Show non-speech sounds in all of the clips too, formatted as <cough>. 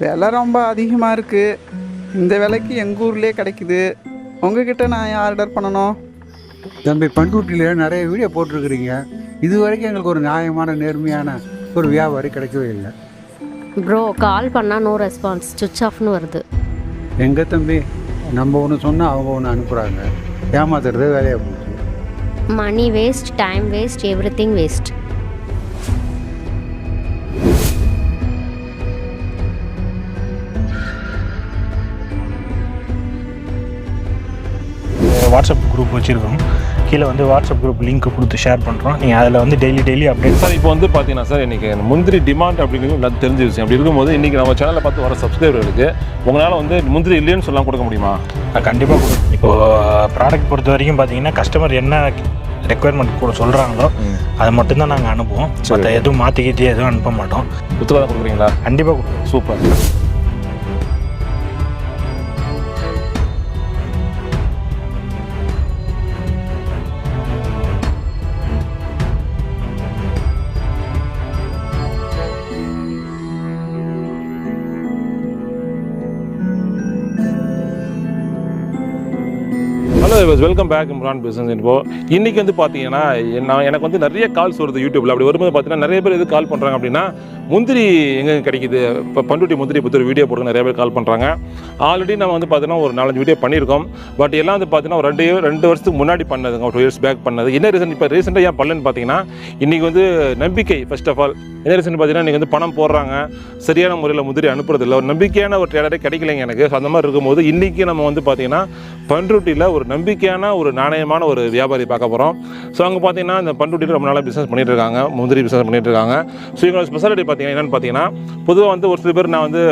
விலை ரொம்ப அதிகமாக இருக்குது இந்த விலைக்கு எங்கள் ஊர்லேயே கிடைக்குது. உங்ககிட்ட நான் ஏன் ஆர்டர் பண்ணணும்? தம்பி பண்ருட்டியில் நிறைய வீடியோ போட்டிருக்கிறீங்க. இது வரைக்கும் எங்களுக்கு ஒரு நியாயமான நேர்மையான ஒரு வியாபாரி கிடைக்கவே இல்லை. ப்ரோ கால் பண்ணால் நோ ரெஸ்பான்ஸ் சுவிச் ஆஃப்னு வருது. எங்கே தம்பி? நம்ம ஒன்று சொன்னால் அவங்க ஒன்று அனுப்புகிறாங்க ஏமாத்துறதே வேலையாக போச்சு. Money waste time waste everything waste WhatsApp group வச்சுருக்கோம். கீழே வந்து வாட்ஸ்அப் குரூப் லிங்க் கொடுத்து ஷேர் பண்ணுறோம் நீங்கள் அதில் வந்து டெய்லி டெய்லி அப்டேட் சார் இப்போ வந்து பார்த்தீங்கன்னா சார் இன்னைக்கு முந்திரி டிமாண்ட் அப்படிங்கிறது எல்லாத்தையும் தெரிஞ்ச விஷயம். அப்படி இருக்கும்போது இன்னைக்கு நம்ம சேனலை பார்த்து வர சப்ஸ்கிரைபர்களுக்கு உங்களால் வந்து முந்திரி இல்லைன்னு சொல்லலாம் கொடுக்க முடியுமா? கண்டிப்பாக கொடுக்கும் இப்போது ப்ராடக்ட் பொறுத்த வரைக்கும் பார்த்தீங்கன்னா கஸ்டமர் என்ன ரெக்குயர்மெண்ட் கூட சொல்கிறாங்களோ அதை மட்டும்தான் நாங்கள் அனுப்புவோம். மற்ற எதுவும் மாற்றி கீத்தி எதுவும் அனுப்ப மாட்டோம். உத்தரவாதம் கொடுக்குறீங்களா? கண்டிப்பாக super. Welcome back Imran business இப்போ இன்றைக்கி வந்து பார்த்தீங்கன்னா நான் எனக்கு வந்து நிறைய கால்ஸ் வருது யூடியூப்பில் அப்படி வரும்போது பார்த்தீங்கன்னா நிறைய பேர் எது கால் பண்ணுறாங்க அப்படின்னா முந்திரி எங்கே கிடைக்குது? இப்போ பண்ருட்டி முந்திரி பற்றி ஒரு வீடியோ போட்டு நிறைய பேர் கால் பண்ணுறாங்க ஆல்ரெடி நம்ம வந்து பார்த்தீங்கன்னா ஒரு நாலஞ்சு வீடியோ பண்ணியிருக்கோம். பட் எல்லாம் வந்து பார்த்தீங்கன்னா ஒரு ரெண்டு ரெண்டு வருஷத்துக்கு முன்னாடி பண்ணதுங்க ஒரு டூ இயர்ஸ் பேக் பண்ணது. என்ன ரீசன் இப்போ ரீசெண்டாக ஏன் பண்ணலன்னு பார்த்தீங்கன்னா இன்றைக்கி வந்து நம்பிக்கை ஃபர்ஸ்ட் ஆஃப் ஆல் என்ன ரீசன் பார்த்தீங்கன்னா நீங்கள் வந்து பணம் போடுறாங்க சரியான முறையில் முந்திரி அனுப்புறதில்ல. ஒரு நம்பிக்கையான ஒரு டேலரே கிடைக்கலைங்க எனக்கு. ஸோ அந்த மாதிரி இருக்கும்போது இன்றைக்கி நம்ம வந்து பார்த்தீங்கன்னா பண்ருட்டியில் ஒரு நம்பிக்கையான ஒரு நாணயமான ஒரு வியாபாரி பார்க்க போகிறோம் ஸோ அங்கே பார்த்தீங்கன்னா இந்த பண்ருட்டியில் ரொம்ப நாளாக பிஸ்னஸ் பண்ணிட்டு இருக்காங்க முந்திரி பிஸ்னஸ் பண்ணிகிட்டு இருக்காங்க. ஸோ இவங்களோட ஸ்பெஷாலிட்டி பார்த்தீங்கன்னா என்னென்னு பார்த்தீங்கன்னா பொதுவாக வந்து ஒரு சில பேர் நான் வந்து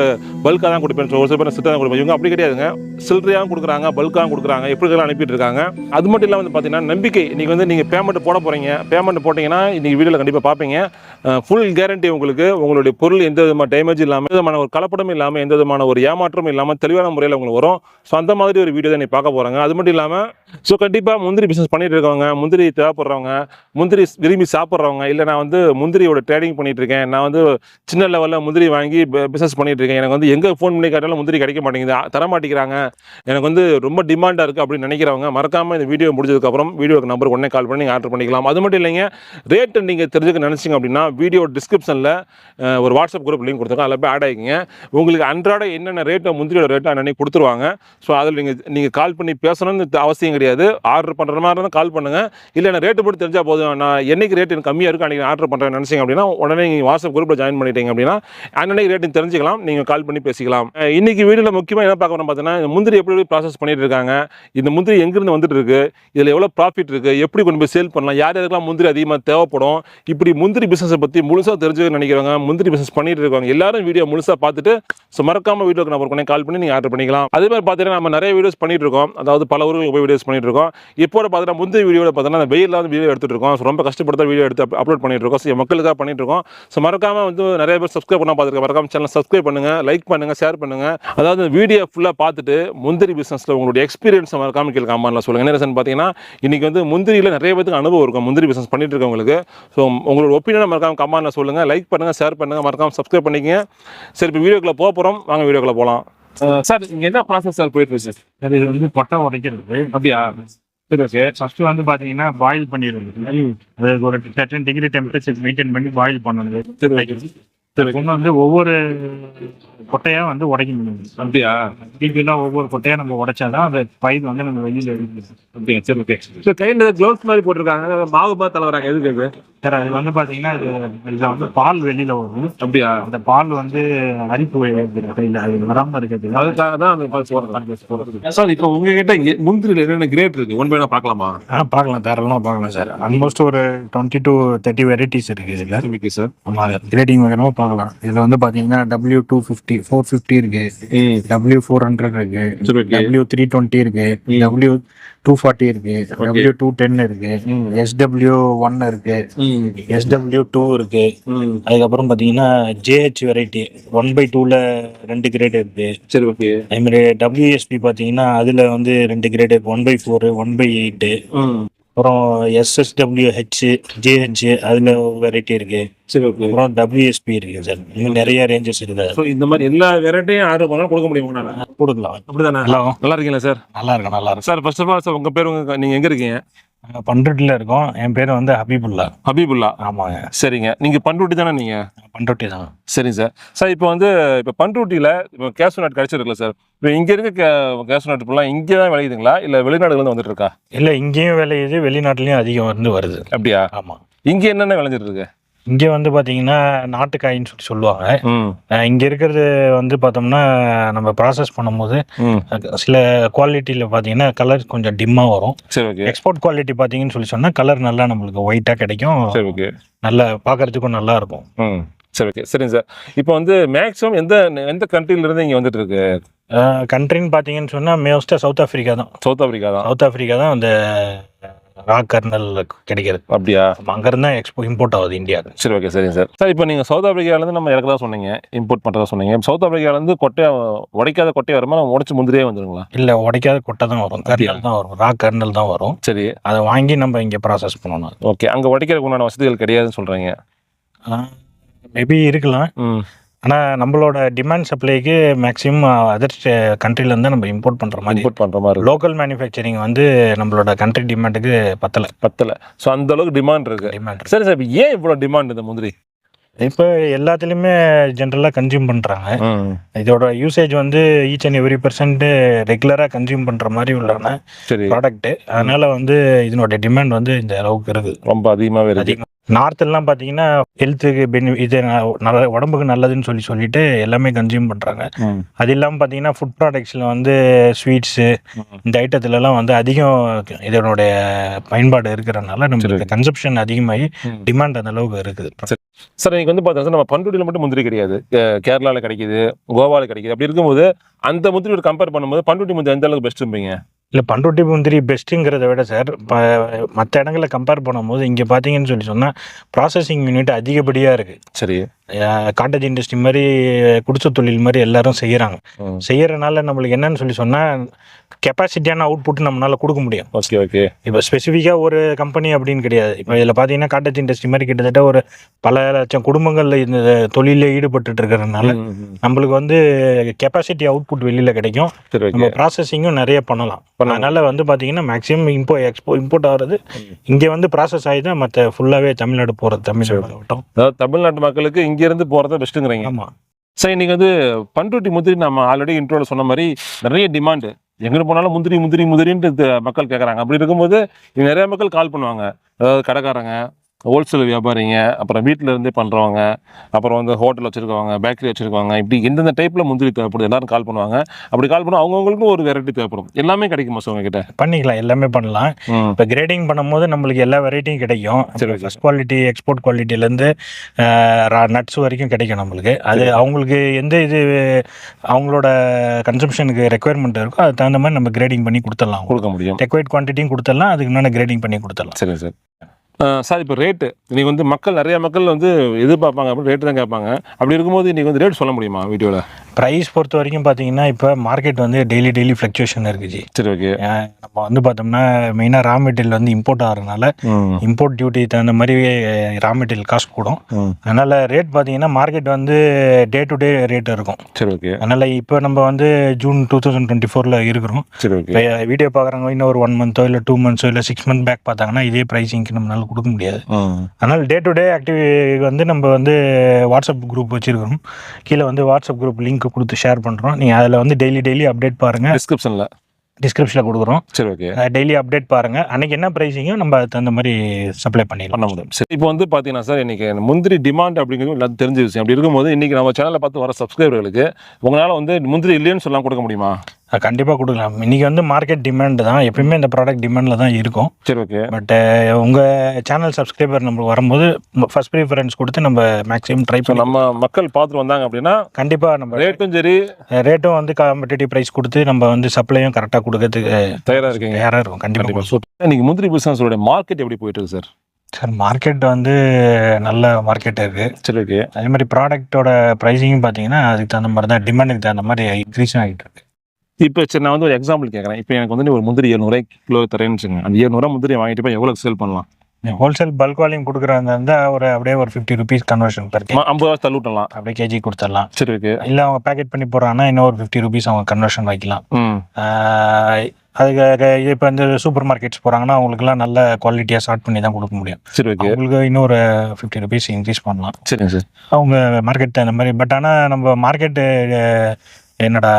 பல்காக தான் கொடுப்பேன் ஒரு சில பேர் சிட்டாக தான் கொடுப்பேன். இவங்க அப்படி கிடையாதுங்க. சில்லறையாகவும் கொடுக்குறாங்க பல்காகவும் கொடுக்குறாங்க. எப்படி அனுப்பிட்டு இருக்காங்க. அது மட்டும் இல்லாமல் வந்து பார்த்தீங்கன்னா நம்பிக்கை. இன்றைக்கி வந்து நீங்கள் பேமெண்ட் போட போகிறீங்க பேமெண்ட் போட்டிங்கன்னா இன்றைக்கி வீடியோவில் கண்டிப்பாக பார்ப்பீங்க. ஃபுல் கேரண்டி உங்களுக்கு உங்களுடைய பொருள் எந்த விதமான டேமேஜ் இல்லாமல் எந்த விதமான ஒரு கலப்படம் இல்லாமல் எந்த விதமான ஒரு ஏமாற்றமும் இல்லாமல் தெளிவான முறையில் உங்களுக்கு வரும். ஸோ அந்த மாதிரி ஒரு வீடியோ தான் நீ பார்க்க போகிறாங்க அது மட்டும் இல்லாமல் ஸோ கண்டிப்பாக முந்திரி பிஸ்னஸ் பண்ணிட்டு இருக்கவங்க முந்திரி தேவைப்படுறவங்க முந்திரி விரும்பி சாப்பிட்றவங்க இல்லை நான் வந்து முந்திரியோட ட்ரேடிங் பண்ணிட்டு இருக்கேன். நான் வந்து சின்ன லெவலில் முந்திரி வாங்கி பிஸ்னஸ் பண்ணிட்டு இருக்கேன். எனக்கு வந்து எங்கே ஃபோன் பண்ணி கேட்டாலும் முந்திரி கிடைக்க மாட்டேங்குது. அ- தர மாட்டேங்கிறாங்க. எனக்கு வந்து ரொம்ப டிமாண்டாக இருக்குது அப்படின்னு நினைக்கிறவங்க மறக்காமல் இந்த வீடியோ முடிஞ்சதுக்கப்புறம் வீடியோக்கு நம்பர் உடனே கால் பண்ணி நீங்கள் ஆர்டர் பண்ணிக்கலாம். அது மட்டும் இல்லைங்க ரேட்டு நீங்கள் தெரிஞ்சுக்க நினச்சிங்க அப்படின்னா வீடியோ டிஸ்கிரிப்ஷனில் ஒரு வாட்ஸ்அப் குரூப் லிங்க் கொடுத்துருக்கோம் அதில் போய் ஆட் ஆகிக்கிங்க உங்களுக்கு அன்றாட என்னென்ன ரேட்டோ முந்திரியோட ரேட்டோ அன்னன்னைக்கு கொடுத்துருவாங்க. ஸோ அதில் நீங்கள் நீங்கள் கால் பண்ணி பேசணும்னு அவசியம் கிடையாது. ஆர்டர் பண்ணுற மாதிரி இருந்தால் கால் பண்ணுங்கள் இல்லை நான் ரேட்டு போட்டு தெரிஞ்சால் போதும். நான் என்னைக்கு ரேட் எனக்கு கம்மியாக இருக்கும் அன்றைக்கி ஆர்டர் பண்ணுறேன் நினச்சிங்க அப்படின்னா உடனே நீங்கள் வாட்ஸ்அப் குரூப்பில் ஜாயின் பண்ணிட்டீங்க அப்படின்னா அன்னைக்கு ரேட்டு தெரிஞ்சுக்கலாம். நீங்கள் கால் பண்ணி பேசிக்கலாம். இன்றைக்கி வீடியோவில் முக்கியமாக என்ன பார்க்க பார்த்தீங்கன்னா இந்த முந்திரி எப்படி எப்படி ப்ராசஸ் பண்ணிட்டு இருக்காங்க இந்த முந்திரி எங்கேருந்து வந்துட்டு இருக்கு இதில் எவ்வளோ ப்ராஃபிட் இருக்குது எப்படி கொண்டு போய் சேல் பண்ணலாம் யார் யாருக்கெல்லாம் முந்திரி அதிகமாக தேவைப்படும் இப்படி முந்திரி பிஸ்னஸை பற்றி முழுசாக தெரிஞ்சுக்க நினைக்கிறவங்க முந்திரி பிஸ்னஸ் பண்ணிட்டு இருக்காங்க எல்லாரும் வீடியோ முழுசாக பார்த்துட்டு ஸோ மறக்காம வீடியோக்கு நம்ம பண்ணி கால் பண்ணி நீங்கள் ஆர்டர் பண்ணிக்கலாம். அதே மாதிரி பார்த்தீங்கன்னா நம்ம நிறைய வீடியோஸ் பண்ணிட்டு இருக்கோம். அதாவது பல ஊருக்கு போய் வீடியோஸ் பண்ணிட்டு இருக்கோம். இப்போ பார்த்தீங்கன்னா முந்தைய வீடியோவில் பார்த்தீங்கன்னா வெயிலில் வந்து வீடியோ எடுத்துகிட்டு இருக்கோம். ஸோ ரொம்ப கஷ்டப்பட்டு வீடியோ எடுத்து அப்லோட் பண்ணிட்டு இருக்கோம். ஸோ மக்களுக்காக பண்ணிட்டு இருக்கோம். ஸோ மறக்காம வந்து நிறைய பேர் சப்ஸ்கிரைப் பண்ண பார்த்துருக்க. மறக்காம சேனல் சப்ஸ்கிரைப் பண்ணுங்க லைக் பண்ணுங்க ஷேர் பண்ணுங்க. அதாவது வீடியோ ஃபுல்லாக பார்த்துட்டு முந்திரி பிஸ்னஸில் உங்களுடைய எக்ஸ்பீரியன்ஸ் மறக்காம கீழே கமெண்ட்ல சொல்லுங்க. என்ன ரீசன் பார்த்தீங்கன்னா இன்றைக்கி வந்து முந்திரியில் நிறைய பேருக்கு அனுபவம் இருக்கும் முந்திரி பிஸ்னஸ் பண்ணிட்டு இருக்கவங்களுக்கு. ஸோ உங்களோட ஒப்பீனியனை மறக்காம கமெண்ட்ல சொல்லுங்க. லைக் பண்ணுங்க ஷேர் பண்ணுங்க. மறக்காம சப்ஸ்கிரைப் பண்ணிக்கங்க. சரி இப்போ வீடியோக்குள்ள போக போகிறோம் வாங்க வீடியோக்குள்ள போகலாம் சார் இங்கே என்ன ப்ராசஸ் சார் போயிட்டு இருக்கு சார் இது வந்து கொட்டை உடைக்கிறது. அப்படியா? சரி ஓகே ஃபர்ஸ்ட் வந்து பார்த்தீங்கன்னா பாயில் பண்ணிடுறது. அது ஒரு டென் டிகிரி டெம்பரேச்சர் மெயின்டைன் பண்ணி பாயில் பண்ணது சரி ஒன்று வந்து ஒவ்வொரு கொட்டையா வந்து உடைக்கணும். அப்படியா? டீட்டெயிலாக ஒவ்வொரு கொட்டையா நம்ம உடைச்சாதான் அந்த பயிர் வந்து நம்ம வெளியில அப்படியா? சரி ஓகே. ஸோ கையில் க்ளவுஸ் மாதிரி போட்டிருக்காங்க. மாவு மாதிரி தலைவராங்க எதுக்கு சார் அது வந்து பாத்தீங்கன்னா இது இதுல வந்து பால் வெளியில வரும். அப்படியா? அந்த பால் வந்து அரிப்பு இல்ல அது வராம இருக்கிறது. அதுக்காக தான் அந்த மாதிரி போடுறது. சார் இப்போ உங்ககிட்ட எ- முந்திரில என்னென்ன கிரேட் இருக்கு? ஒன் பை பார்க்கலாமா? ஆ பார்க்கலாம். தாராளமா பார்க்கலாம் சார். ஆல்மோஸ்ட் ஒரு டுவெண்ட்டி டு தேர்ட்டி வெரைட்டிஸ் இருக்கு ஓகே சார். ஆமா கிரேடிங் வேணுமோ பார்க்கலாம். இதுல வந்து பாத்தீங்கன்னா W two fifty four fifty இருக்கு. டபிள்யூ ஃபோர் ஹண்ட்ரட் இருக்கு. டபிள்யூ த்ரீ டுவெண்ட்டி இருக்கு. டபிள்யூ டூ ஃபார்ட்டி இருக்கு. டபிள்யூ டூ டென் இருக்கு. எஸ்டபிள்யூ ஒன் இருக்கு. எஸ்டபிள்யூ டூ இருக்கு. அதுக்கப்புறம் பாத்தீங்கன்னா ஜேஹெச் வெரைட்டி ஒன் பை டூல ரெண்டு கிரேட் இருக்கு. சரி ஓகே. அதே மாதிரி டபிள்யூஎஸ்பி பாத்தீங்கன்னா அதுல வந்து ரெண்டு கிரேட் இருக்கு one by four one by eight அப்புறம் எஸ்எஸ்டபிள்யூ ஹெச் ஜேஹெச் அதில் வெரைட்டி இருக்கு. சரி ஓகே அப்புறம் டபிள்யூஎஸ்பி இருக்கு சார் இன்னும் நிறைய ரேஞ்சஸ் இருக்குது ஸோ இந்த மாதிரி எல்லா வெரைட்டியும் ஆர்டர் பண்ணாலும் கொடுக்க முடியும் கொடுக்கலாம். அப்படிதானே? ஹலோ நல்லா இருக்கீங்களா சார் நல்லா இருக்கும் நல்லா இருக்கும் sir first of all sir உங்க பேர் உங்க நீங்க எங்க இருக்கீங்க? நாங்கள் பண்ருட்டியில் இருக்கோம். என் பேர் வந்து ஹபீபுல்லா. ஹபீபுல்லா? ஆமாங்க. சரிங்க. நீங்க பண்ருட்டி தானே நீங்க? பண்ருட்டி தான். சரிங்க சார். சார் இப்போ வந்து இப்போ பண்ருட்டியில் இப்போ கேஷ் நட் கிடைச்சிருக்குல்ல சார்? இப்போ இங்கே இருக்க கே கேஷ் நட் ஃபுல்லாக இங்கே தான் விளையுதுங்களா? இல்லை வெளிநாடுகள் வந்துட்டு இருக்கா? இல்லை இங்கேயும் விளையுது வெளிநாட்டுலேயும் அதிகம் வந்து வருது. அப்படியா? ஆமாம் இங்கே என்னென்ன விளைஞ்சிட்டு இருக்கு? இங்கே வந்து பார்த்தீங்கன்னா நாட்டுக்காயின்னு சொல்லி சொல்லுவாங்க. இங்க இருக்கிறது வந்து பார்த்தோம்னா நம்ம ப்ராசஸ் பண்ணும்போது சில குவாலிட்டியில் பார்த்தீங்கன்னா கலர் கொஞ்சம் டிம்மாக வரும். சரி ஓகே எக்ஸ்போர்ட் குவாலிட்டி பார்த்தீங்கன்னு சொல்லி சொன்னால் கலர் நல்லா நம்மளுக்கு ஒயிட்டாக கிடைக்கும். நல்லா பார்க்கறதுக்கும் நல்லா இருக்கும். சரி ஓகே சரிங்க சார் இப்போ வந்து மேக்ஸிமம் எந்த எந்த இருந்து இங்கே வந்துட்டு இருக்கு? கண்ட்ரின்னு பார்த்தீங்கன்னு சொன்னால் மோஸ்ட்டாக சவுத் ஆஃப்ரிக்கா தான். சவுத் ஆப்பிரிக்கா தான். சவுத் ஆஃப்ரிக்கா தான் அந்த ராக் கர்னல் கிடைக்கிறது. அப்படியா? அங்கேருந்து தான் எக்ஸ்போ இம்போர்ட் ஆகுது இந்தியாவுக்கு. சரி ஓகே சரிங்க சார். சார் இப்போ நீங்கள் சவுத் ஆப்பிரிக்காலேருந்து நம்ம இறக்கதா சொன்னீங்க. இம்போர்ட் பண்ணுறதா சொன்னீங்க. சவுத் ஆப்பிரிக்காலேருந்து கொட்டையை உடைக்காத கொட்டையை வருமா? நம்ம உடைச்சு முந்திரியே வந்துருங்களா? இல்லை உடைக்காத கொட்டை தான் வரும். கர்னல் தான் வரும். ராக் கர்னல் தான் வரும். சரி. அதை வாங்கி நம்ம இங்கே ப்ராசஸ் பண்ணணும். ஓகே அங்கே உடைக்கிறதுக்கு உண்டான வசதிகள் கிடையாதுன்னு சொல்கிறீங்க மேபி இருக்கலாம். ஆனால் நம்மளோட டிமாண்ட் சப்ளைக்கு மேக்ஸிமம் அதர் கண்ட்ரிலேருந்து நம்ம இம்போர்ட் பண்ணுற மாதிரி இம்போர்ட் பண்ணுற மாதிரி லோக்கல் மேனுஃபேக்சரிங் வந்து நம்மளோட கண்ட்ரி டிமாண்டுக்கு பத்தலை. பத்தல. ஸோ அந்த அளவுக்கு டிமாண்ட் இருக்கு. டிமாண்ட் சரி சார். ஏன் இவ்வளோ டிமாண்ட் இந்த முந்திரி? இப்போ எல்லாத்துலேயுமே ஜென்ரலாக கன்சியூம் பண்ணுறாங்க இதோட யூசேஜ் வந்து ஈச் அண்ட் எவ்ரி பர்சன்ட் ரெகுலராக கன்சியூம் பண்ணுற மாதிரி உள்ளன ப்ராடக்ட்டு அதனால வந்து இதனோட டிமாண்ட் வந்து இந்த அளவுக்கு இருக்குது ரொம்ப அதிகமாகவே இருக்கு. நார்த்லாம் பார்த்தீங்கன்னா ஹெல்த்துக்கு பெனி இது நல்ல உடம்புக்கு நல்லதுன்னு சொல்லி சொல்லிட்டு எல்லாமே கன்சியூம் பண்ணுறாங்க. அது இல்லாமல் பார்த்தீங்கன்னா ஃபுட் ப்ராடக்ட்ஸில் வந்து ஸ்வீட்ஸு. இந்த ஐட்டத்துலலாம் வந்து அதிகம் இதனுடைய பயன்பாடு இருக்கிறனால நம்மளுக்கு கன்சப்ஷன் அதிகமாகி. டிமாண்ட் அந்த அளவுக்கு இருக்குது சார். இன்னைக்கு வந்து பார்த்தா நம்ம பண்ருட்டியில் மட்டும் முந்திரி கிடையாது. கே- கேரளால கிடைக்குது கோவால கிடைக்குது. அப்படி இருக்கும்போது அந்த முந்திரியோட கம்பேர் பண்ணும்போது பண்ருட்டி முந்திரி எந்த அளவுக்கு பெஸ்ட்டும்பீங்க இல்லை பண்ருட்டி முந்திரி பெஸ்ட்டுங்கிறத விட சார் இப்போ மற்ற இடங்களில் கம்பேர் பண்ணும்போது இங்கே பார்த்தீங்கன்னு சொல்லி சொன்னால் ப்ராசஸிங் யூனிட் அதிகப்படியாக இருக்குது சரி. காட்டேஜ் இண்டஸ்ட்ரி மாதிரி குடிசை தொழில் மாதிரி எல்லாரும் செய்கிறாங்க ம். செய்யறதுனால நம்மளுக்கு என்னன்னு சொல்லி சொன்னால் கெப்பாசிட்டியான அவுட்புட் நம்மளால கொடுக்க முடியும். Okay okay. இப்போ ஸ்பெசிஃபிக்காக ஒரு கம்பெனி அப்படின்னு கிடையாது. இப்போ இதில் பார்த்தீங்கன்னா காட்டேஜ் இண்டஸ்ட்ரி மாதிரி கிட்டத்தட்ட ஒரு பல லட்சம் குடும்பங்கள் இந்த தொழிலில் ஈடுபட்டு இருக்கிறதுனால நம்மளுக்கு வந்து கெப்பாசிட்டி அவுட்புட் வெளியில் கிடைக்கும். நம்ம ப்ராசஸிங்கும் நிறைய பண்ணலாம். பண்ணலாம். அதனால வந்து பார்த்தீங்கன்னா மேக்ஸிமம் இம்போ எக்ஸ்போ இம்போர்ட் ஆகிறது இங்கே வந்து ப்ராசஸ் ஆகி தான் மற்ற ஃபுல்லாகவே தமிழ்நாடு போகிறது தமிழ்நாடு ஆகட்டும். அதாவது தமிழ்நாட்டு மக்களுக்கு இங்க இருந்து போறத பெஸ்ட்டுங்கிறீங்க ஆமாம் சார் இன்னைக்கு வந்து பண்ருட்டி முந்திரி நம்ம ஆல்ரெடி இன்ட்ரோல சொன்ன மாதிரி நிறைய டிமாண்டு எங்கே போனாலும் முந்திரி முந்திரி முந்திரின்ட்டு மக்கள் கேட்குறாங்க அப்படி இருக்கும்போது நிறைய மக்கள் கால் பண்ணுவாங்க. அதாவது கடைக்காரங்க ஹோல்சேல் வியாபாரிங்க அப்புறம் வீட்டில் இருந்தே பண்ணுறவங்க அப்புறம் வந்து ஹோட்டல் வச்சுருக்கவங்க பேக்கரி வச்சுருக்கவங்க இப்படி எந்தெந்த டைப்பில் முந்திரி தேவைப்படுது எல்லாரும் கால் பண்ணுவாங்க. அப்படி கால் பண்ணால் அவங்கவுங்களுக்கும் ஒரு வெரைட்டி தேவைப்படும். எல்லாமே கிடைக்குமா சார் உங்ககிட்ட. பண்ணிக்கலாம் எல்லாமே பண்ணலாம். இப்போ கிரேடிங் பண்ணும்போது நம்மளுக்கு எல்லா வெரைட்டியும் கிடைக்கும். சரி. ஃபஸ்ட் குவாலிட்டி எக்ஸ்போர்ட் குவாலிட்டிலேருந்து நட்ஸ் வரைக்கும் கிடைக்கும் நம்மளுக்கு. அது அவங்களுக்கு எந்த இது அவங்களோட கன்சம்ஷனுக்கு ரெக்குயர்மெண்ட் இருக்கோ அதுக்கு தகுந்த மாதிரி நம்ம கிரேடிங் பண்ணி கொடுத்துடலாம். கொடுக்க முடியும். ரெக்வைர்ட் குவான்டிட்டியும் கொடுத்துடலாம் அதுக்கு முன்னாடி கிரேடிங் பண்ணி கொடுத்துடலாம். சரிங்க சார். சார் இப்போ ரேட்டு இன்னைக்கு வந்து மக்கள் நிறைய மக்கள் வந்து எதிர்பார்ப்பாங்க அப்படி ரேட்டு தான் கேட்பாங்க. அப்படி இருக்கும்போது இன்னைக்கு வந்து ரேட் சொல்ல முடியுமா வீடியோவில் ப்ரைஸ் பொறுத்த வரைக்கும் பார்த்தீங்கன்னா இப்போ மார்க்கெட் வந்து டெய்லி டெய்லி ஃப்ளக்சுவேஷன் இருக்குது சரி ஓகே நம்ம வந்து பார்த்தோம்னா மெயினாக ரா மெட்டீரியல் வந்து இம்போர்ட் ஆகிறதுனால இம்போர்ட் டியூட்டி தகுந்த மாதிரி ரா மெட்டீரியல் காஸ்ட் கூடும். அதனால் ரேட் பார்த்தீங்கன்னா மார்க்கெட் வந்து டே டு டே ரேட் இருக்கும். சரி ஓகே அதனால் இப்போ நம்ம வந்து ஜூன் டூ தௌசண்ட் டுவெண்ட்டி ஃபோரில் இருக்கிறோம். சரி ஓகே வீடியோ பார்க்குறவங்க இன்னும் ஒரு ஒன் மந்த்தோ இல்லை டூ மந்த்ஸோ இல்லை சிக்ஸ் மந்த் பேக் பார்த்தாங்கன்னா இதே ப்ரைஸிங்க்கு நம்மளால கொடுக்க முடியாது. அதனால் டே டு டே ஆக்டிவ் வந்து நம்ம வந்து வாட்ஸ்அப் குரூப் வச்சுருக்கிறோம். கீழே வந்து வாட்ஸ்அப் குரூப் லிங்க் கொடுத்து ஷேர் பண்ணுறோம் நீங்கள் அதில் வந்து டெய்லி டெய்லி அப்டேட் பாருங்கள் டிஸ்கிரிப்ஷனில் டிஸ்கிரிப்ஷனில் கொடுக்குறோம். சரி ஓகே டெய்லி அப்டேட் பாருங்கள் அன்றைக்கி என்ன ப்ரைஸிங்கோ நம்ம தகுந்த மாதிரி சப்ளை பண்ண பண்ணிடலாம் முடியும். சரி இப்போ வந்து பார்த்தீங்கன்னா சார் இன்னைக்கு முந்திரி டிமாண்ட் அப்படிங்கிறது எல்லாத்தையும் தெரிஞ்ச விஷயம். அப்படி இருக்கும்போது இன்னைக்கு நம்ம சேனலை பார்த்து வர சப்ஸ்கிரைபர்களுக்கு உங்களால் வந்து முந்திரி இல்லைன்னு சொல்லலாம் கொடுக்க முடியுமா? கண்டிப்பாக கொடுக்கலாம். இன்றைக்கி வந்து மார்க்கெட் டிமாண்ட் தான். எப்பயுமே இந்த ப்ராடக்ட் டிமாண்டில் தான் இருக்கும். சரி ஓகே பட் உங்கள் சேனல் சப்ஸ்கிரைபர் நம்ம வரும்போது ஃபர்ஸ்ட் ப்ரிஃபரன்ஸ் கொடுத்து நம்ம மேக்ஸிமம் ட்ரை பண்ணி நம்ம மக்கள் பார்த்துட்டு வந்தாங்க அப்படின்னா கண்டிப்பாக நம்ம ரேட்டும் சரி. ரேட்டும் வந்து காம்படிட்டிவ் ப்ரைஸ் கொடுத்து நம்ம வந்து சப்ளையும் கரெக்டாக கொடுக்கறதுக்கு தயாராக இருக்கீங்க. தயாராக இருக்கும். கண்டிப்பாக இன்னைக்கு முந்திரி பிசினஸோட மார்க்கெட் எப்படி போயிட்டு இருக்கு சார் சார் மார்க்கெட் வந்து நல்ல மார்க்கெட் இருக்குது சரி ஓகே அதே மாதிரி ப்ராடக்ட்டோட ப்ரைஸிங்கும் பார்த்தீங்கன்னா அதுக்கு தகுந்த மாதிரி தான் டிமாண்டுக்கு தகுந்த மாதிரி இன்க்ரீஸும் ஆகிட்டு இருக்கு. இப்போ சரி நான் வந்து ஒரு எக்ஸாம்பிள் கேட்குறேன் இப்போ எனக்கு வந்து ஒரு முந்திரி எழுநூறு கிலோ தரேன்னு வச்சுங்க அந்த எழுநூறுவா முந்திரி வாங்கிட்டு போய் எவ்வளோ சேல் பண்ணலாம்? ஹோல்சேல் பல்க் வால்யூம் கொடுக்குறாங்க இருந்தால் ஒரு அப்படியே ஒரு ஃபிஃப்டி ருபீஸ் கன்வர்ஷன் பெர் ஐம்பது ரூபா தள்ளி விட்டலாம் அப்படியே கேஜி கொடுத்துடலாம். சரி ஓகே. இல்லை அவங்க பேக்கெட் பண்ணி போடுறாங்கன்னா இன்னும் ஒரு ஃபிஃப்டி ருபீஸ் அவங்க கன்வர்ஷன் வைக்கலாம். அதுக்கு இப்போ இந்த சூப்பர் மார்க்கெட்ஸ் போகிறாங்கன்னா அவங்களுக்குலாம் நல்ல குவாலிட்டியாக ஸ்டார்ட் பண்ணி தான் கொடுக்க முடியும். சரி ஓகே. அவங்களுக்கு இன்னொரு ஃபிஃப்டி ருபீஸ் இன்க்ரீஸ் பண்ணலாம். சரிங்க சார். அவங்க மார்க்கெட் அந்த மாதிரி பட் ஆனால் நம்ம மார்க்கெட்டு என்னடா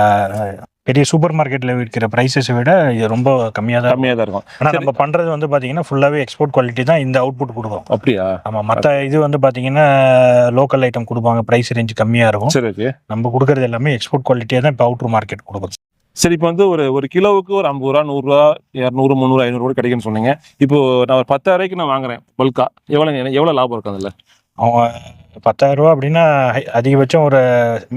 பெரிய சூப்பர் மார்க்கெட்டில் விற்கிற ப்ரைஸஸை விட இது ரொம்ப கம்மியாக தான் கம்மியாக தான் இருக்கும். ஆனால் நம்ம பண்ணுறது வந்து பார்த்தீங்கன்னா ஃபுல்லாகவே எக்ஸ்போர்ட் குவாலிட்டி தான் இந்த அவுட்புட் கொடுக்கும். அப்படியா? ஆமாம் மற்ற இது வந்து பார்த்தீங்கன்னா லோக்கல் ஐட்டம் கொடுப்பாங்க ப்ரைஸ் ரேஞ்ச் கம்மியாக இருக்கும். சரி நம்ம கொடுக்குறது எல்லாமே எக்ஸ்போர்ட் குவாலிட்டியாக தான் இப்போ அவுட்ரு மார்க்கெட் கொடுக்குது சரி இப்போ வந்து ஒரு ஒரு கிலோவுக்கு ஒரு ஐம்பது ரூபா நூறுரூவா இரநூறு முந்நூறு ஐநூறு கூட கிடைக்குன்னு சொன்னீங்க. இப்போ நான் ஒரு பத்தாயிரூபாய்க்கு நான் வாங்குறேன் பல்கா எவ்வளோ எவ்வளோ லாபம் இருக்கும் அதில்? அவங்க பத்தாயிரம் ரூபா அப்படின்னா அதிகபட்சம் ஒரு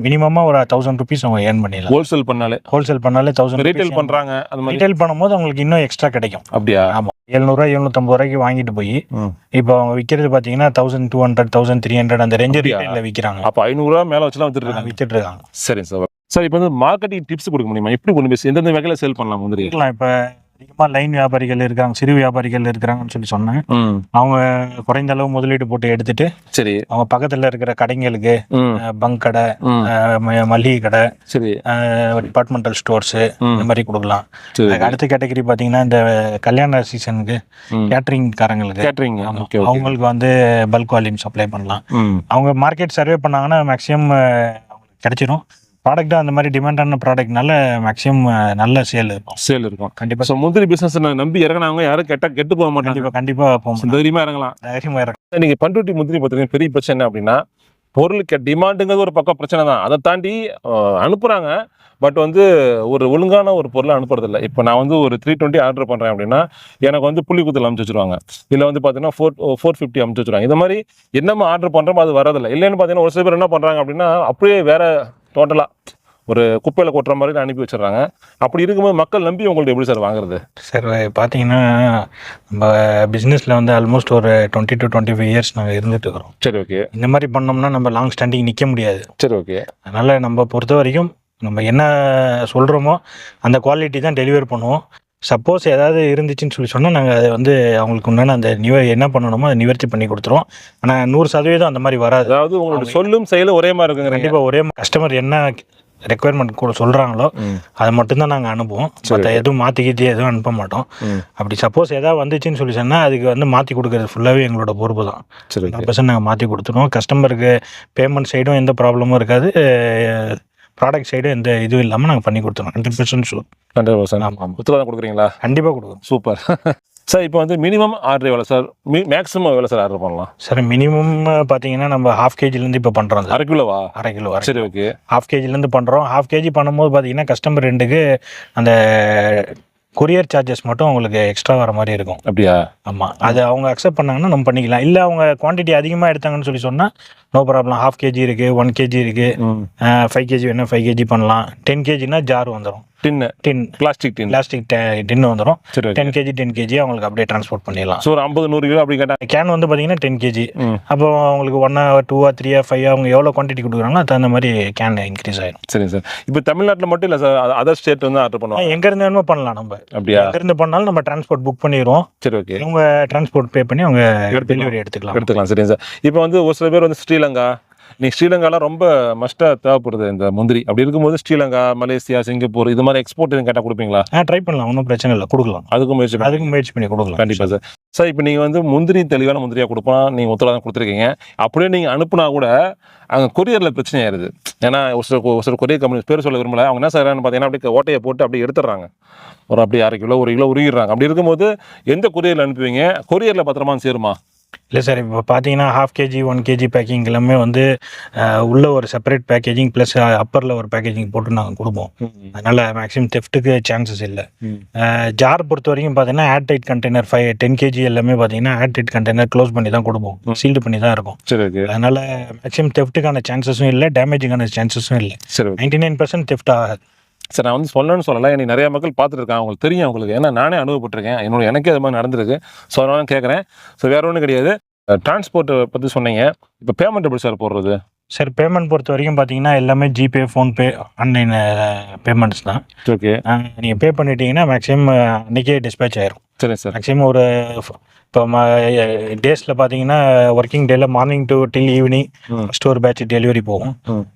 மினிமமாக ஒரு தௌசண்ட் ருபீஸ் அவங்க ஏர்ன் பண்ணிடலாம். ஹோல்சேல் பண்ணாலே. ஹோல்சேல் பண்ணாலே தௌசண்ட் ரீட்டைல் பண்ணுறாங்க அந்த மாதிரி. ரீட்டைல் பண்ணும்போது அவங்களுக்கு இன்னும் எக்ஸ்ட்ரா கிடைக்கும். அப்படியா? ஆமாம் எழுநூறுவா எழுநூத்தம்பது ரூபாய்க்கு வாங்கிட்டு போய். இப்போ அவங்க விற்கிறது பார்த்தீங்கன்னா thousand two hundred thousand three hundred அந்த ரேஞ்சு? ரீட்டைலில் விற்கிறாங்க அப்போ ஐநூறுரூவா மேலே வச்சுலாம் வித்துட்டு இருக்காங்க. வித்துட்டு இருக்காங்க. சரிங்க சார். சார் இப்போ வந்து மார்க்கெட்டிங் டிப்ஸ் கொடுக்க முடியுமா? எப்படி கொண்டு போய் எந்தெந்த வகையில் சேல் பண்ணலாம் முந்திரி இருக்கலாம் இப்போ அதிகமாக லைன் வியாபாரிகள் இருக்காங்க சிறு வியாபாரிகள் இருக்கிறாங்கன்னு சொல்லி சொன்னேன். அவங்க குறைந்த அளவு முதலீடு போட்டு எடுத்துட்டு சரி. அவங்க பக்கத்தில் இருக்கிற கடைங்களுக்கு பங்க் கடை மளிகை கடை சரி. டிபார்ட்மெண்டல் ஸ்டோர்ஸு இந்த மாதிரி கொடுக்கலாம். அடுத்த கேட்டகரி பார்த்தீங்கன்னா இந்த கல்யாண சீசனுக்கு கேட்டரிங் காரங்களுக்கு ஓகே அவங்களுக்கு வந்து பல்க் வால்யூம் சப்ளை பண்ணலாம். அவங்க மார்க்கெட் சர்வே பண்ணாங்கன்னா மேக்ஸிமம் அவங்களுக்கு ப்ராடக்ட்டும் அந்த மாதிரி டிமாண்டான ப்ராடக்ட்னால மேக்ஸிமம் நல்ல சேல் இருக்கும். சேல் இருக்கும். கண்டிப்பாக ஸோ முந்திரி பிசினஸ் நம்பி இறங்கினவங்க யாரும் கெட்ட கெட்டு போக மாட்டாங்க. கண்டிப்பாக கண்டிப்பாக போகும் தைரியமா இறங்கலாம். தைரியமாக இருக்கும் நீங்க பண்ருட்டி முந்திரி பார்த்தீங்கன்னா பெரிய பிரச்சனை என்ன அப்படின்னா பொருளுக்கு டிமாண்டுங்கிறது ஒரு பக்கம் பிரச்சனை தான். அதை தாண்டி அஹ், அனுப்புறாங்க. பட் வந்து ஒரு ஒழுங்கான ஒரு பொருளை அனுப்புறதில்ல. இப்போ நான் வந்து ஒரு த்ரீ டுவெண்ட்டி ஆர்டர் பண்ணுறேன் அப்படின்னா எனக்கு வந்து புள்ளி குத்தில் அமுச்சு வச்சிருவாங்க. இல்லை வந்து பார்த்தீங்கன்னா ஃபோர் ஃபோர் ஃபிஃப்டி அமுச்சு வச்சிருவாங்க. இந்த மாதிரி என்னமா ஆர்டர் பண்ணுறோமோ அது வரதில்லை இல்லைன்னு பார்த்தீங்கன்னா ஒரு சில பேர் என்ன பண்ணுறாங்க அப்படின்னா அப்படியே வேற டோட்டலாக ஒரு குப்பையில் கொட்டுற மாதிரி அனுப்பி வச்சிடுறாங்க. அப்படி இருக்கும்போது மக்கள் நம்பி உங்கள்ட்ட எப்படி சார் வாங்குறது? சார் பார்த்தீங்கன்னா நம்ம பிஸ்னஸில் வந்து ஆல்மோஸ்ட் ஒரு twenty to twenty five years நாங்கள் இருந்துட்டு இருக்கிறோம். சரி ஓகே இந்த மாதிரி பண்ணோம்னா நம்ம லாங் ஸ்டாண்டிங் நிற்க முடியாது. சரி ஓகே அதனால் நம்ம பொறுத்த வரைக்கும் நம்ம என்ன சொல்கிறோமோ அந்த குவாலிட்டி தான் டெலிவர் பண்ணுவோம். சப்போஸ் ஏதாவது இருந்துச்சுன்னு சொல்லி சொன்னால் நாங்கள் அதை வந்து அவங்களுக்கு உண்டான அந்த நிவ என்ன பண்ணணுமோ அதை நிவர்த்தி பண்ணி கொடுத்துருவோம். ஆனால் நூறு சதவீதம் அந்த மாதிரி வராது. அதாவது உங்களோட சொல்லும் செயலும் ஒரே மாதிரி இருக்குங்கிறீங்க கண்டிப்பாக ஒரே கஸ்டமர் என்ன ரெக்குயர்மெண்ட் கூட சொல்கிறாங்களோ. அதை மட்டும்தான் நாங்கள் அனுப்புவோம். மற்ற எதுவும் மாற்றி கீத்தி எதுவும் அனுப்ப மாட்டோம். அப்படி சப்போஸ் ஏதாவது வந்துச்சுன்னு சொல்லி சொன்னால் அதுக்கு வந்து மாற்றி கொடுக்கறது ஃபுல்லாகவே எங்களோட பொறுப்பு தான். சரி பர்சன்ட் நாங்கள் மாற்றி கொடுத்துருவோம். கஸ்டமருக்கு பேமெண்ட் சைடும் எந்த ப்ராப்ளமும் இருக்காது. ப்ராடக்ட் சைடும் எந்த இதுவும் இல்லாமல் நாங்கள் பண்ணி கொடுத்துருவோம் hundred percent sure hundred percent ஆமாம் உத்தரவாதம் கொடுக்குறீங்களா? கண்டிப்பாக கொடுக்குறோம். சூப்பர் சார் <laughs> இப்போ வந்து மினிமம் ஆர்டர் எவ்வளோ சார் மேக்ஸிமம் எவ்வளோ சார் ஆர்டர் பண்ணலாம்? சார் மினிமம் பார்த்தீங்கன்னா நம்ம ஹாஃப் கேஜிலேருந்து இப்போ பண்ணுறோம் சார் அரை கிலோவா? அரை கிலோ அரை சரி ஓகே ஹாஃப் கேஜிலேருந்து பண்ணுறோம் ஹாஃப் கேஜி பண்ணும்போது பார்த்தீங்கன்னா கஸ்டமர் ரெண்டுக்கு அந்த கொரியர் சார்ஜஸ் மட்டும் உங்களுக்கு எக்ஸ்ட்ரா வர மாதிரி இருக்கும். அப்படியா? ஆமாம் அது அவங்க அக்செப்ட் பண்ணாங்கன்னா நம்ம பண்ணிக்கலாம். இல்லை அவங்க குவான்டிட்டி அதிகமாக எடுத்தாங்கன்னு சொல்லி சொன்னால் நோ ப்ராப்ளம் ஹாஃப் கேஜி இருக்குது ஒன் கேஜி இருக்குது ஃபைவ் கேஜி வேணால் ஃபைவ் கேஜி பண்ணலாம். டென் கேஜினா ஜார் வந்துடும் tin tin plastic tin plastic tin வந்துடும் சரி டென் கேஜி டென் கேஜி அவங்களுக்கு அப்படியே ட்ரான்ஸ்போர்ட் பண்ணிடலாம். ஸோ ஒரு ஐம்பது நூறு கிலோ அப்படி கேட்டால் கேன் வந்து பார்த்தீங்கன்னா டென் கேஜி அப்போ அவங்களுக்கு ஒன்னா டூவா த்ரீயா ஃபைவ் அவங்க எவ்வளோ குவான்டிட்டி கொடுக்குறாங்களோ அது தகுந்த மாதிரி கேன் இன்க்ரீஸ் ஆயிடும் சரிங்க சார். இப்போ தமிழ்நாட்டில் மட்டும் இல்லை சார் அதர் ஸ்டேட் வந்து ஆர்டர் பண்ணுவாங்க. எங்க இருந்து வேணுமோ பண்ணலாம் நம்ம. அப்படியா? எங்க இருந்து பண்ணாலும் நம்ம டிரான்ஸ்போர்ட் புக் பண்ணிடுவோம். சரி ஓகே. அவங்க டிரான்ஸ்போர்ட் பே பண்ணி அவங்க. டெலிவரி எடுத்துக்கலாம். எடுத்துக்கலாம். சரிங்க சார் இப்போ வந்து ஒரு சில பேர் வந்து ஸ்ரீலங்கா நீ ஸ்ரீலங்காலாம் ரொம்ப மஸ்ட்டாக தேவைப்படுது இந்த முந்திரி. அப்படி இருக்கும்போது ஸ்ரீலங்கா மலேசியா சிங்கப்பூர் இது மாதிரி எக்ஸ்போர்ட் எதுவும் கேட்டால் கொடுப்பீங்களா? ஆ ட்ரை பண்ணலாம். ஒன்றும் பிரச்சனை இல்லை. கொடுக்கலாம். அதுக்கும் முயற்சி பண்ணி- அதுக்கு முயற்சி பண்ணி கொடுக்கலாம். கண்டிப்பாக சார். சார் இப்போ நீங்கள் வந்து முந்திரி தெளிவான முந்திரியாக கொடுப்போம் நீங்கள் உத்தரவாதம் கொடுத்துருக்கீங்க. அப்படியே நீங்கள் அனுப்புனா கூட அங்கே கொரியரில் பிரச்சனை ஆயிருது. ஏன்னா ஒரு சில ஒரு சில கொரியர் கம்பெனி பேர் சொல்ல விரும்பல. அவங்க என்ன செய்யறாங்கன்னு பார்த்தீங்கன்னா அப்படியே ஓட்டையை போட்டு அப்படியே எடுத்துடுறாங்க. ஒரு அப்படியே அரை கிலோ ஒரு கிலோ உருகிடுறாங்க. அப்படி இருக்கும்போது எந்த கொரியரில் அனுப்புவீங்க? கொரியரில் பத்திரமா சேருமா? இல்லை சார் இப்போ பார்த்தீங்கன்னா half KG one KG packing எல்லாமே வந்து உள்ள ஒரு செப்பரேட் பேக்கேஜிங் ப்ளஸ் அப்பரில் ஒரு பேக்கேஜிங் போட்டு நாங்கள் கொடுப்போம். அதனால் மேக்ஸிமம் தெஃப்ட்டுக்கு சான்சஸ் இல்லை. ஜார் பொறுத்த வரைக்கும் பார்த்தீங்கன்னா airtight container five ten KG எல்லாமே பார்த்தீங்கன்னா ஏர்டைட் கண்டெய்னர் க்ளோஸ் பண்ணி தான் கொடுப்போம். சீல்டு பண்ணி தான் இருக்கும். அதனால் மேக்ஸிமம் தெஃப்ட்டுக்கான சான்சஸும் இல்லை டேமேஜுக்கான சான்சஸும் இல்லை. நைன்டி நைன் பர்சன்ட் தெஃப்ட் ஆகாது. சார் நான் வந்து சொல்லணும்னு சொல்லலை. எனக்கு நிறைய மக்கள் பார்த்துட்டு இருக்காங்க அவங்களுக்கு தெரியும் அவங்களுக்கு. ஏன்னா நானே அனுபவப்பட்டிருக்கேன். என்னோட எனக்கே அது மாதிரி நடந்திருக்கு. ஸோ அதனால கேட்குறேன் ஸோ வேற ஒன்றும் கிடையாது. டிரான்ஸ்போர்ட்டை பற்றி சொன்னீங்க. இப்போ பேமெண்ட் எப்படி சார் போடுறது? சார் பேமெண்ட் பொறுத்த வரைக்கும் பார்த்தீங்கன்னா எல்லாமே ஜிபே ஃபோன்பே ஆன்லைன் பேமெண்ட்ஸ் தான். ஓகே நீங்கள் பே பண்ணிட்டீங்கன்னா மேக்ஸிமம் அன்றைக்கே டிஸ்பேச் ஆயிரும். சரிங்க சார் மேக்ஸிமம் ஒரு இப்போ டேஸில் பார்த்தீங்கன்னா ஒர்க்கிங் டேல மார்னிங் டு டில் ஈவினிங் ஒரு பேட்ச் டெலிவரி போகும்.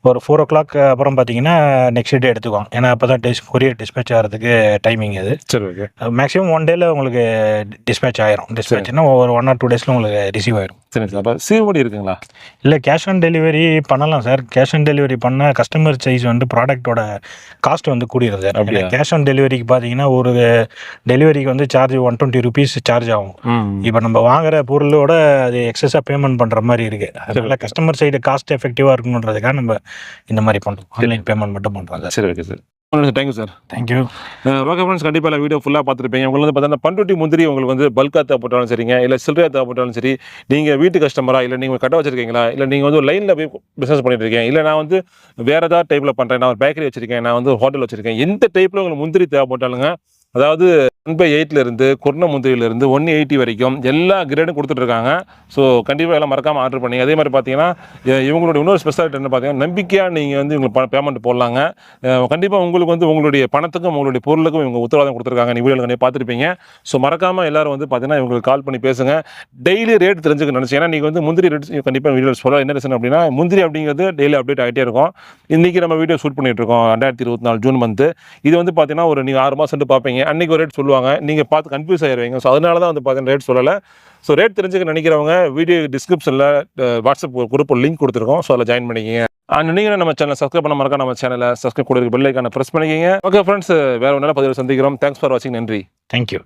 ஒரு ஃபோர் ஓ கிளாக் அப்புறம் பார்த்தீங்கன்னா நெக்ஸ்ட் டே எடுத்துக்குவாங்க. ஏன்னா அப்போ தான் டிஸ் கொரியர் டிஸ்பேச் ஆகிறதுக்கு டைமிங் அது. சரி ஓகே மேக்ஸிமம் ஒன் டேல உங்களுக்கு டிஸ்பேச் ஆயிரும். டிஸ்பேச்னா ஒரு ஒன் ஆர் டூ டேஸில் உங்களுக்கு ரிசீவ் ஆயிரும். சரிங்க சார். அப்போ சிஓடி இருக்குங்களா? இல்லை கேஷ் ஆன் டெலிவரி பண்ணலாம் சார் கேஷ் ஆன் டெலிவரி பண்ணால் கஸ்டமர் சைஸ் வந்து ப்ராடக்ட்டோட காஸ்ட் வந்து சார் அப்படியா? கேஷ் ஆன் டெலிவரிக்கு பார்த்தீங்கன்னா ஒரு டெலிவரிக்கு வந்து charge one twenty rupees charge ஆகும். இப்போ நம்ம வாங்குற பொருளோட அது எக்ஸஸாக பேமெண்ட் பண்ணுற மாதிரி இருக்கு. அதனால கஸ்டமர் சைடு காஸ்ட் எஃபெக்டிவாக இருக்கணுன்றதுக்காக நம்ம இந்த மாதிரி பண்ணுறோம் ஆன்லைன் பேமெண்ட் மட்டும் பண்ணுறோம் சார். சரி okay sir. Thank you sir thank you okay friends கண்டிப்பாக வீடியோ ஃபுல்லாக பார்த்துருப்பீங்க. உங்களுக்கு வந்து பார்த்தீங்கன்னா பண்ருட்டி முந்திரி உங்களுக்கு வந்து பல்காக தேவைப்பட்டாலும் சரிங்க இல்லை சில்லறையாக தேவைப்பட்டாலும் சரி நீங்கள் வீட்டு கஸ்டமரா இல்லை நீங்கள் கடை வச்சிருக்கீங்களா இல்லை நீங்கள் வந்து லைனில் போய் பிஸ்னஸ் பண்ணிட்டு இருக்கீங்க இல்லை நான் வந்து வேறு ஏதாவது டைப்பில் பண்ணுறேன் நான் ஒரு பேக்கரி வச்சிருக்கேன் நான் வந்து ஹோட்டல் வச்சிருக்கேன் எந்த டைப்பில் உங்களுக்கு முந்திரி தேவைப்பட்டாலுங்க அதாவது ஒன் பை இருந்து குர்ணமுந்திரியிலேருந்து ஒன் எயிட்டி வரைக்கும் எல்லா கிரேடும் கொடுத்துட்ருக்காங்க ஸோ கண்டிப்பாக எல்லாம் மறக்காமல் ஆர்டர் பண்ணி அதே மாதிரி பார்த்தீங்கன்னா இவங்களுடைய இன்னொரு ஸ்பெஷாலிட்டி என்ன பார்த்தீங்கன்னா நம்பிக்கையாக நீங்கள் வந்து இவங்களுக்கு பேமெண்ட் போடலாங்க. கண்டிப்பாக உங்களுக்கு வந்து உங்களுடைய பணத்துக்கும் உங்களுடைய பொருளுக்கும் இவங்க உத்தரவாதம் கொடுத்துருக்காங்க. நீ வீடியோவில் கண்டிப்பாக பார்த்துருப்பீங்க ஸோ மறக்காமல் எல்லாரும் வந்து பார்த்தீங்கன்னா இவங்களுக்கு கால் பண்ணி பேசுங்க. டெய்லி ரேட் தெரிஞ்சுக்க நினச்சி ஏன்னா நீங்கள் வந்து முந்திரி ரேட் கண்டிப்பாக வீடியோ சொல்ல என்ன ரீசன் அப்படின்னா முந்திரி அப்படிங்கிறது டெய்லி அப்டேட் ஆகிட்டே இருக்கும். இன்றைக்கி நம்ம வீடியோ ஷூட் பண்ணிகிட்டு இருக்கோம். ரெண்டாயிரத்தி இருபத்தி நாலு ஜூன் மந்த்து இது வந்து பார்த்தீங்கன்னா ஒரு நீங்கள் ஆறு மாதம் பார்ப்பீங்க அன்றைக்கி ஒரு ரேட் சொல்லுவாங்க. நீங்கள் பார்த்து கன்ஃபியூஸ் ஆயிடுவீங்க ஸோ அதனால தான் வந்து பார்த்தீங்கன்னா ரேட் சொல்லலை. ஸோ ரேட் தெரிஞ்சுக்க நினைக்கிறவங்க வீடியோ டிஸ்கிரிப்ஷனில் வாட்ஸ்அப் குரூப் லிங்க் கொடுத்துருக்கோம். ஸோ அதில் ஜாயின் பண்ணிக்கிங்க. அண்ட் நீங்கள் நம்ம சேனல் சப்ஸ்கிரைப் பண்ண மறக்க நம்ம சேனலை சப்ஸ்கிரைப் கொடுக்க பெல் ப்ரெஸ் பண்ணிக்கிங்க. ஓகே ஃப்ரெண்ட்ஸ் வேறு ஒன்றால் பதிவு சந்திக்கிறோம். தேங்க்ஸ் ஃபார் வாட்சிங் நன்றி. தேங்க்யூ